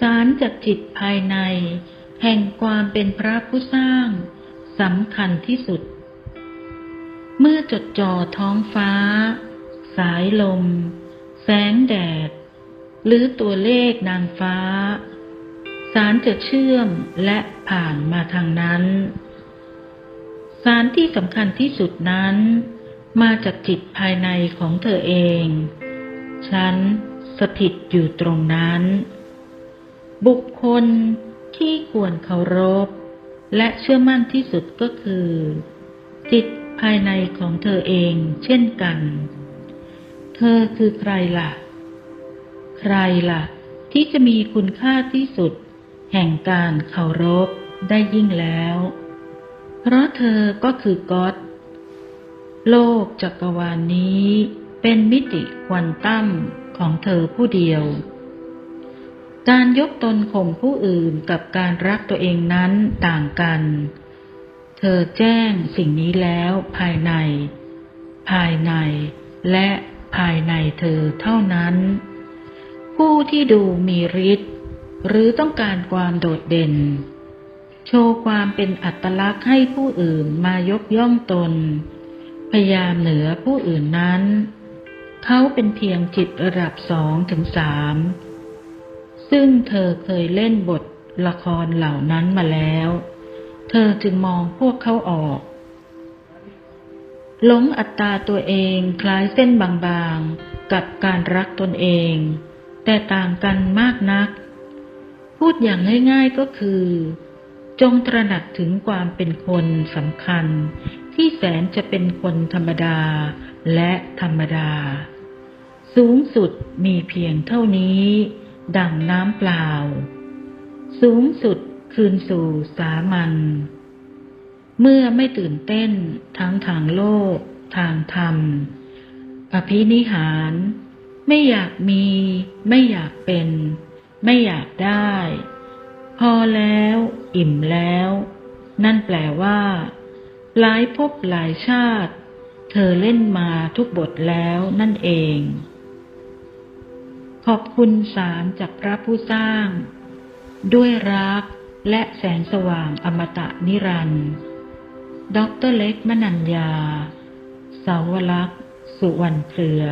สารจากจิตภายใน แห่งความเป็นพระผู้สร้างสำคัญที่สุด เมื่อจดจ่อท้องฟ้า สายลม แสงแดด หรือตัวเลขนางฟ้า สารจะเชื่อมและผ่านมาทางนั้น สารที่สำคัญที่สุดนั้น มาจากจิตภายในของเธอเอง ฉันสถิตอยู่ตรงนั้น บุคคลที่ควรเคารพ และเชื่อมั่นที่สุดก็คือ จิตภายในของเธอเองเช่นกัน เธอคือใครล่ะ ใครล่ะ ที่จะมีคุณค่าที่สุด แห่งการเคารพได้ยิ่งแล้ว เพราะเธอก็คือก๊อตโลกจักรวาลนี้เป็นมิติควอนตัมของเธอผู้เดียว การยกตนข่มผู้อื่นกับการรักตัวเองนั้นต่างกัน เธอแจ้งสิ่งนี้แล้วภายใน ภายใน และภายในเธอเท่านั้น ผู้ที่ดูมีฤทธิ์หรือต้องการความโดดเด่น โชว์ความเป็นอัตลักษณ์ให้ผู้อื่นมายกย่องตน พยายามเหนือผู้อื่นนั้น เขาเป็นเพียงจิตระดับสองถึงสาม ซึ่งเธอเคยเล่นบทละครเหล่านั้นมาแล้ว เธอจึงมองพวกเขาออกหลงอัตตาตัวเองคล้ายเส้นบางๆ กับการรักตนเอง แต่ต่างกันมากนัก พูดอย่างง่ายๆก็คือ จงตระหนักถึงความเป็นคนสำคัญ ที่แสนจะเป็นคนธรรมดาและธรรมดา สูงสุดมีเพียงเท่านี้ ดั่งน้ำเปล่า สูงสุดคืนสู่สามัญ เมื่อไม่ตื่นเต้นทั้งทางโลก ทางธรรม อภินิหาร ไม่อยากมี ไม่อยากเป็น ไม่อยากได้ พอแล้ว อิ่มแล้ว นั่นแปลว่า หลายภพหลายชาติ เธอเล่นมาทุกบทแล้วนั่นเอง อบคุณสารจากพระผู้สร้าง ด้วยรักและแสงสว่างอมตะนิรันดร์ด็อกเตร์เล็กมนัญญา สาวลักษ์สุวรรณเครือ